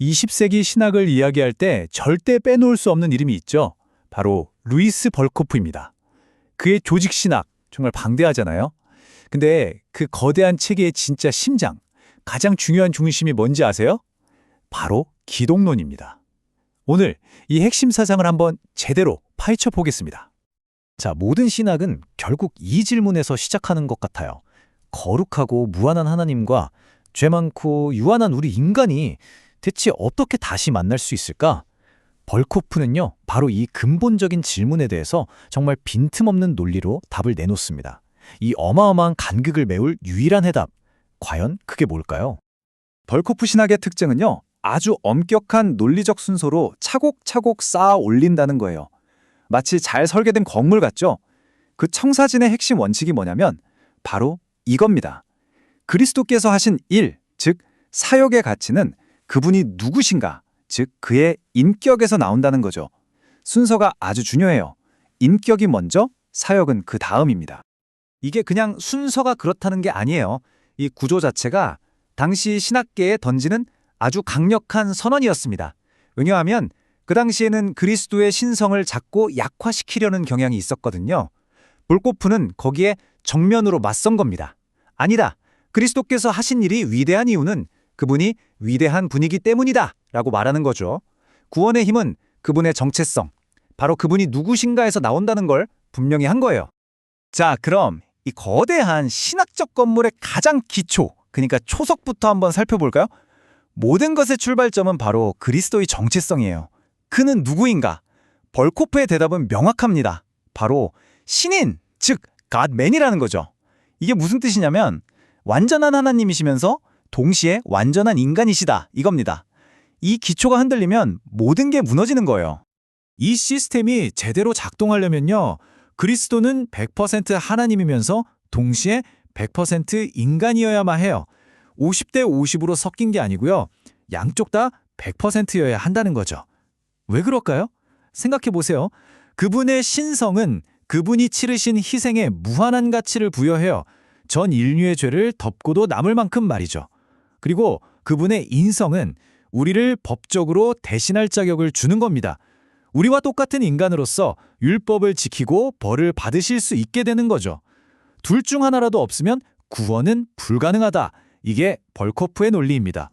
20세기 신학을 이야기할 때 절대 빼놓을 수 없는 이름이 있죠. 바로 루이스 벌코프입니다. 그의 조직 신학 정말 방대하잖아요. 근데 그 거대한 체계의 진짜 심장, 가장 중요한 중심이 뭔지 아세요? 바로 기독론입니다. 오늘 이 핵심 사상을 한번 제대로 파헤쳐 보겠습니다. 자, 모든 신학은 결국 이 질문에서 시작하는 것 같아요. 거룩하고 무한한 하나님과 죄 많고 유한한 우리 인간이 대체 어떻게 다시 만날 수 있을까? 벌코프는요, 바로 이 근본적인 질문에 대해서 정말 빈틈없는 논리로 답을 내놓습니다. 이 어마어마한 간극을 메울 유일한 해답, 과연 그게 뭘까요? 벌코프 신학의 특징은요, 아주 엄격한 논리적 순서로 차곡차곡 쌓아 올린다는 거예요. 마치 잘 설계된 건물 같죠? 그 청사진의 핵심 원칙이 뭐냐면 바로 이겁니다. 그리스도께서 하신 일, 즉 사역의 가치는 그분이 누구신가, 즉 그의 인격에서 나온다는 거죠. 순서가 아주 중요해요. 인격이 먼저, 사역은 그 다음입니다. 이게 그냥 순서가 그렇다는 게 아니에요. 이 구조 자체가 당시 신학계에 던지는 아주 강력한 선언이었습니다. 왜냐하면 그 당시에는 그리스도의 신성을 자꾸 약화시키려는 경향이 있었거든요. 볼코프는 거기에 정면으로 맞선 겁니다. 아니다. 그리스도께서 하신 일이 위대한 이유는 그분이 위대한 분이기 때문이다. 라고 말하는 거죠. 구원의 힘은 그분의 정체성, 바로 그분이 누구신가에서 나온다는 걸 분명히 한 거예요. 자, 그럼 이 거대한 신학적 건물의 가장 기초, 그러니까 초석부터 한번 살펴볼까요? 모든 것의 출발점은 바로 그리스도의 정체성이에요. 그는 누구인가? 벌코프의 대답은 명확합니다. 바로 신인, 즉 갓맨이라는 거죠. 이게 무슨 뜻이냐면 완전한 하나님이시면서 동시에 완전한 인간이시다 이겁니다. 이 기초가 흔들리면 모든 게 무너지는 거예요. 이 시스템이 제대로 작동하려면요. 그리스도는 100% 하나님이면서 동시에 100% 인간이어야만 해요. 50대 50으로 섞인 게 아니고요. 양쪽 다 100%여야 한다는 거죠. 왜 그럴까요? 생각해 보세요. 그분의 신성은 그분이 치르신 희생에 무한한 가치를 부여해요. 전 인류의 죄를 덮고도 남을 만큼 말이죠. 그리고 그분의 인성은 우리를 법적으로 대신할 자격을 주는 겁니다. 우리와 똑같은 인간으로서 율법을 지키고 벌을 받으실 수 있게 되는 거죠. 둘 중 하나라도 없으면 구원은 불가능하다. 이게 벌코프의 논리입니다.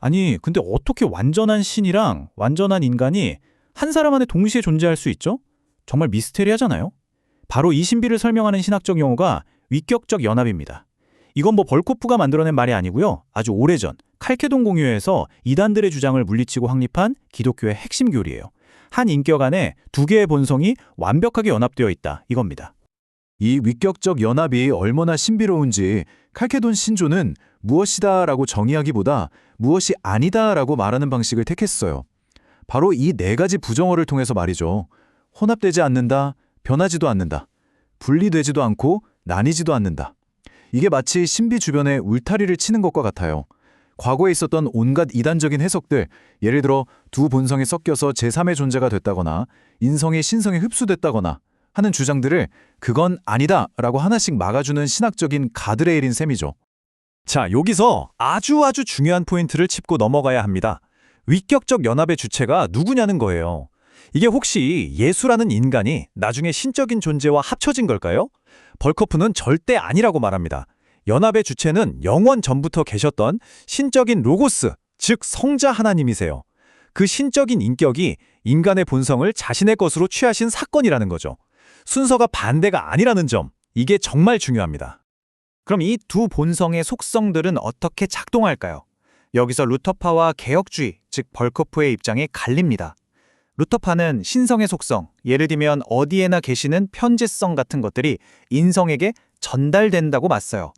아니, 근데 어떻게 완전한 신이랑 완전한 인간이 한 사람 안에 동시에 존재할 수 있죠? 정말 미스테리하잖아요? 바로 이 신비를 설명하는 신학적 용어가 위격적 연합입니다. 이건 뭐 벌코프가 만들어낸 말이 아니고요. 아주 오래전 칼케돈 공유회에서 이단들의 주장을 물리치고 확립한 기독교의 핵심 교리예요. 한 인격 안에 두 개의 본성이 완벽하게 연합되어 있다. 이겁니다. 이 위격적 연합이 얼마나 신비로운지 칼케돈 신조는 무엇이다라고 정의하기보다 무엇이 아니다라고 말하는 방식을 택했어요. 바로 이 네 가지 부정어를 통해서 말이죠. 혼합되지 않는다, 변하지도 않는다, 분리되지도 않고 나뉘지도 않는다. 이게 마치 신비 주변에 울타리를 치는 것과 같아요. 과거에 있었던 온갖 이단적인 해석들, 예를 들어 두 본성이 섞여서 제3의 존재가 됐다거나 인성이 신성에 흡수됐다거나 하는 주장들을 그건 아니다 라고 하나씩 막아주는 신학적인 가드레일인 셈이죠. 자, 여기서 아주 아주 중요한 포인트를 짚고 넘어가야 합니다. 위격적 연합의 주체가 누구냐는 거예요. 이게 혹시 예수라는 인간이 나중에 신적인 존재와 합쳐진 걸까요? 벌커프는 절대 아니라고 말합니다. 연합의 주체는 영원 전부터 계셨던 신적인 로고스, 즉 성자 하나님이세요. 그 신적인 인격이 인간의 본성을 자신의 것으로 취하신 사건이라는 거죠. 순서가 반대가 아니라는 점, 이게 정말 중요합니다. 그럼 이 두 본성의 속성들은 어떻게 작동할까요? 여기서 루터파와 개혁주의, 즉 벌커프의 입장이 갈립니다. 루터파는 신성의 속성, 예를 들면 어디에나 계시는 편재성 같은 것들이 인성에게 전달된다고 맞서요.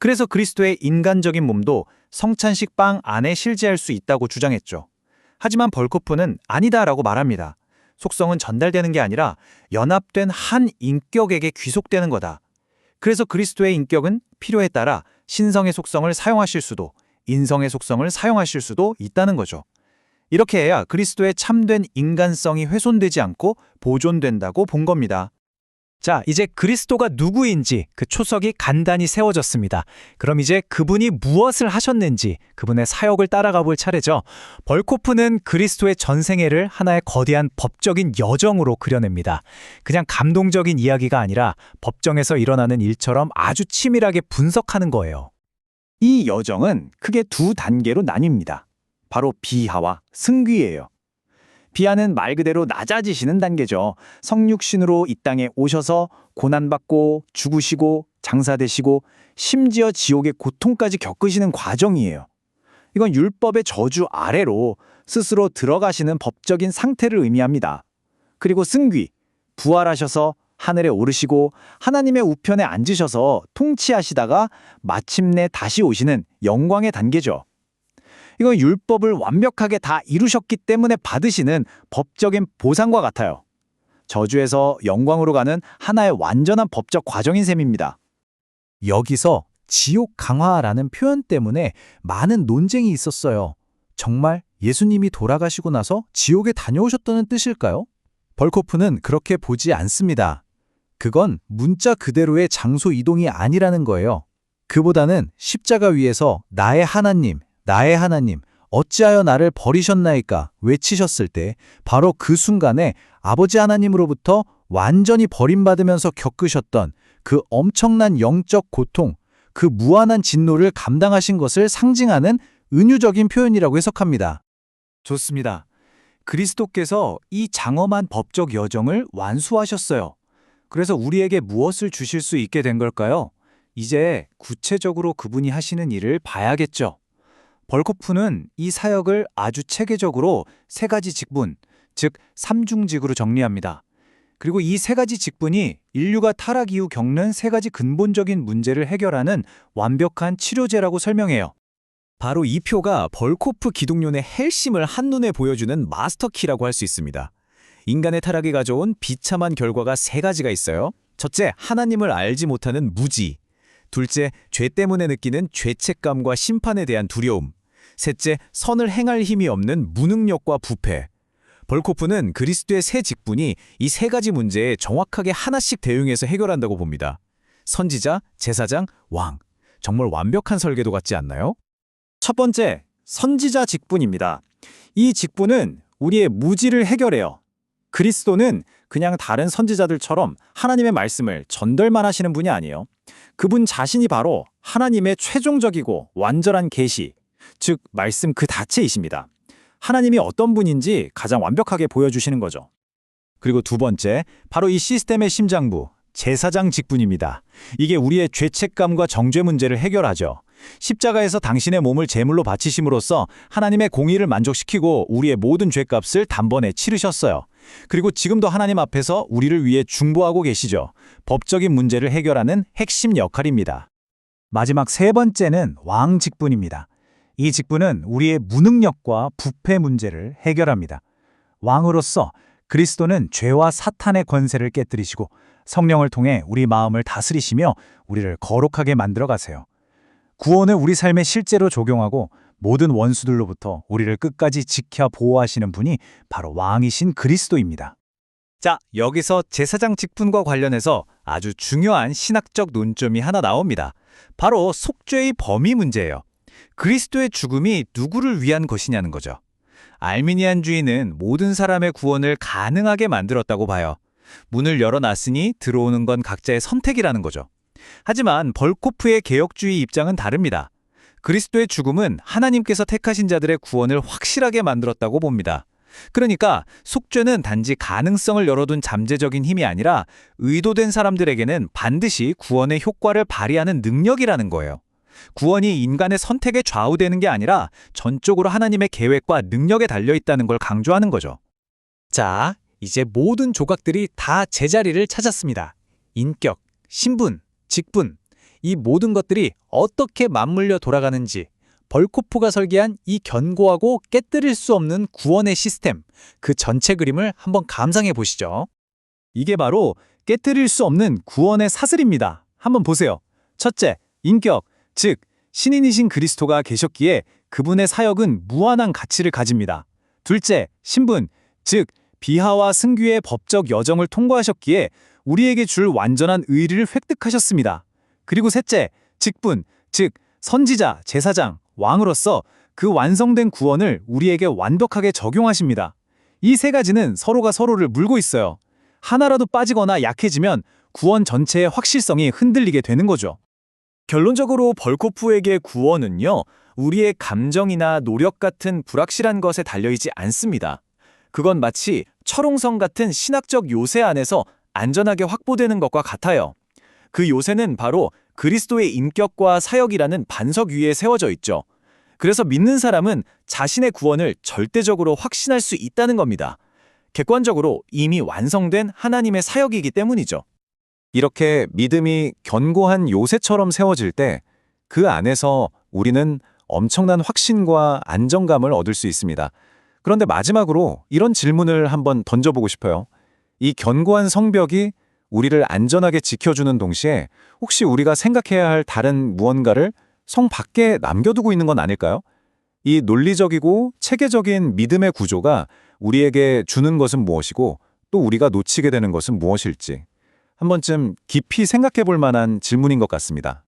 그래서 그리스도의 인간적인 몸도 성찬식 빵 안에 실제할 수 있다고 주장했죠. 하지만 벌코프는 아니다라고 말합니다. 속성은 전달되는 게 아니라 연합된 한 인격에게 귀속되는 거다. 그래서 그리스도의 인격은 필요에 따라 신성의 속성을 사용하실 수도 인성의 속성을 사용하실 수도 있다는 거죠. 이렇게 해야 그리스도의 참된 인간성이 훼손되지 않고 보존된다고 본 겁니다. 자, 이제 그리스도가 누구인지 그 초석이 간단히 세워졌습니다. 그럼 이제 그분이 무엇을 하셨는지 그분의 사역을 따라가 볼 차례죠. 벌코프는 그리스도의 전생애를 하나의 거대한 법적인 여정으로 그려냅니다. 그냥 감동적인 이야기가 아니라 법정에서 일어나는 일처럼 아주 치밀하게 분석하는 거예요. 이 여정은 크게 두 단계로 나뉩니다. 바로 비하와 승귀예요. 비하는 말 그대로 낮아지시는 단계죠. 성육신으로 이 땅에 오셔서 고난받고 죽으시고 장사되시고 심지어 지옥의 고통까지 겪으시는 과정이에요. 이건 율법의 저주 아래로 스스로 들어가시는 법적인 상태를 의미합니다. 그리고 승귀, 부활하셔서 하늘에 오르시고 하나님의 우편에 앉으셔서 통치하시다가 마침내 다시 오시는 영광의 단계죠. 이건 율법을 완벽하게 다 이루셨기 때문에 받으시는 법적인 보상과 같아요. 저주에서 영광으로 가는 하나의 완전한 법적 과정인 셈입니다. 여기서 지옥 강화라는 표현 때문에 많은 논쟁이 있었어요. 정말 예수님이 돌아가시고 나서 지옥에 다녀오셨다는 뜻일까요? 벌코프는 그렇게 보지 않습니다. 그건 문자 그대로의 장소 이동이 아니라는 거예요. 그보다는 십자가 위에서 나의 하나님, 나의 하나님, 어찌하여 나를 버리셨나이까 외치셨을 때 바로 그 순간에 아버지 하나님으로부터 완전히 버림받으면서 겪으셨던 그 엄청난 영적 고통, 그 무한한 진노를 감당하신 것을 상징하는 은유적인 표현이라고 해석합니다. 좋습니다. 그리스도께서 이 장엄한 법적 여정을 완수하셨어요. 그래서 우리에게 무엇을 주실 수 있게 된 걸까요? 이제 구체적으로 그분이 하시는 일을 봐야겠죠. 벌코프는 이 사역을 아주 체계적으로 세 가지 직분, 즉 삼중직으로 정리합니다. 그리고 이 세 가지 직분이 인류가 타락 이후 겪는 세 가지 근본적인 문제를 해결하는 완벽한 치료제라고 설명해요. 바로 이 표가 벌코프 기독론의 헬심을 한눈에 보여주는 마스터키라고 할 수 있습니다. 인간의 타락이 가져온 비참한 결과가 세 가지가 있어요. 첫째, 하나님을 알지 못하는 무지. 둘째, 죄 때문에 느끼는 죄책감과 심판에 대한 두려움. 셋째, 선을 행할 힘이 없는 무능력과 부패. 벌코프는 그리스도의 세 직분이 이 세 가지 문제에 정확하게 하나씩 대응해서 해결한다고 봅니다. 선지자, 제사장, 왕. 정말 완벽한 설계도 같지 않나요? 첫 번째, 선지자 직분입니다. 이 직분은 우리의 무지를 해결해요. 그리스도는 그냥 다른 선지자들처럼 하나님의 말씀을 전달만 하시는 분이 아니에요. 그분 자신이 바로 하나님의 최종적이고 완전한 계시, 즉 말씀 그 자체이십니다. 하나님이 어떤 분인지 가장 완벽하게 보여주시는 거죠. 그리고 두 번째, 바로 이 시스템의 심장부, 제사장 직분입니다. 이게 우리의 죄책감과 정죄 문제를 해결하죠. 십자가에서 당신의 몸을 제물로 바치심으로써 하나님의 공의를 만족시키고 우리의 모든 죄값을 단번에 치르셨어요. 그리고 지금도 하나님 앞에서 우리를 위해 중보하고 계시죠. 법적인 문제를 해결하는 핵심 역할입니다. 마지막 세 번째는 왕 직분입니다. 이 직분은 우리의 무능력과 부패 문제를 해결합니다. 왕으로서 그리스도는 죄와 사탄의 권세를 깨뜨리시고 성령을 통해 우리 마음을 다스리시며 우리를 거룩하게 만들어 가세요. 구원을 우리 삶에 실제로 적용하고 모든 원수들로부터 우리를 끝까지 지켜 보호하시는 분이 바로 왕이신 그리스도입니다. 자, 여기서 제사장 직분과 관련해서 아주 중요한 신학적 논점이 하나 나옵니다. 바로 속죄의 범위 문제예요. 그리스도의 죽음이 누구를 위한 것이냐는 거죠. 알미니안주의는 모든 사람의 구원을 가능하게 만들었다고 봐요. 문을 열어놨으니 들어오는 건 각자의 선택이라는 거죠. 하지만 벌코프의 개혁주의 입장은 다릅니다. 그리스도의 죽음은 하나님께서 택하신 자들의 구원을 확실하게 만들었다고 봅니다. 그러니까 속죄는 단지 가능성을 열어둔 잠재적인 힘이 아니라 의도된 사람들에게는 반드시 구원의 효과를 발휘하는 능력이라는 거예요. 구원이 인간의 선택에 좌우되는 게 아니라 전적으로 하나님의 계획과 능력에 달려 있다는 걸 강조하는 거죠. 자, 이제 모든 조각들이 다 제자리를 찾았습니다. 인격, 신분, 직분, 이 모든 것들이 어떻게 맞물려 돌아가는지 벌코프가 설계한 이 견고하고 깨뜨릴 수 없는 구원의 시스템, 그 전체 그림을 한번 감상해 보시죠. 이게 바로 깨뜨릴 수 없는 구원의 사슬입니다. 한번 보세요. 첫째, 인격, 즉 신인이신 그리스도가 계셨기에 그분의 사역은 무한한 가치를 가집니다. 둘째, 신분, 즉 비하와 승귀의 법적 여정을 통과하셨기에 우리에게 줄 완전한 의리를 획득하셨습니다. 그리고 셋째, 직분, 즉 선지자, 제사장, 왕으로서 그 완성된 구원을 우리에게 완벽하게 적용하십니다. 이 세 가지는 서로가 서로를 물고 있어요. 하나라도 빠지거나 약해지면 구원 전체의 확실성이 흔들리게 되는 거죠. 결론적으로 벌코프에게 구원은요, 우리의 감정이나 노력 같은 불확실한 것에 달려있지 않습니다. 그건 마치 철옹성 같은 신학적 요새 안에서 안전하게 확보되는 것과 같아요. 그 요새는 바로 그리스도의 인격과 사역이라는 반석 위에 세워져 있죠. 그래서 믿는 사람은 자신의 구원을 절대적으로 확신할 수 있다는 겁니다. 객관적으로 이미 완성된 하나님의 사역이기 때문이죠. 이렇게 믿음이 견고한 요새처럼 세워질 때 그 안에서 우리는 엄청난 확신과 안정감을 얻을 수 있습니다. 그런데 마지막으로 이런 질문을 한번 던져보고 싶어요. 이 견고한 성벽이 우리를 안전하게 지켜주는 동시에 혹시 우리가 생각해야 할 다른 무언가를 성 밖에 남겨두고 있는 건 아닐까요? 이 논리적이고 체계적인 믿음의 구조가 우리에게 주는 것은 무엇이고 또 우리가 놓치게 되는 것은 무엇일지 한 번쯤 깊이 생각해 볼 만한 질문인 것 같습니다.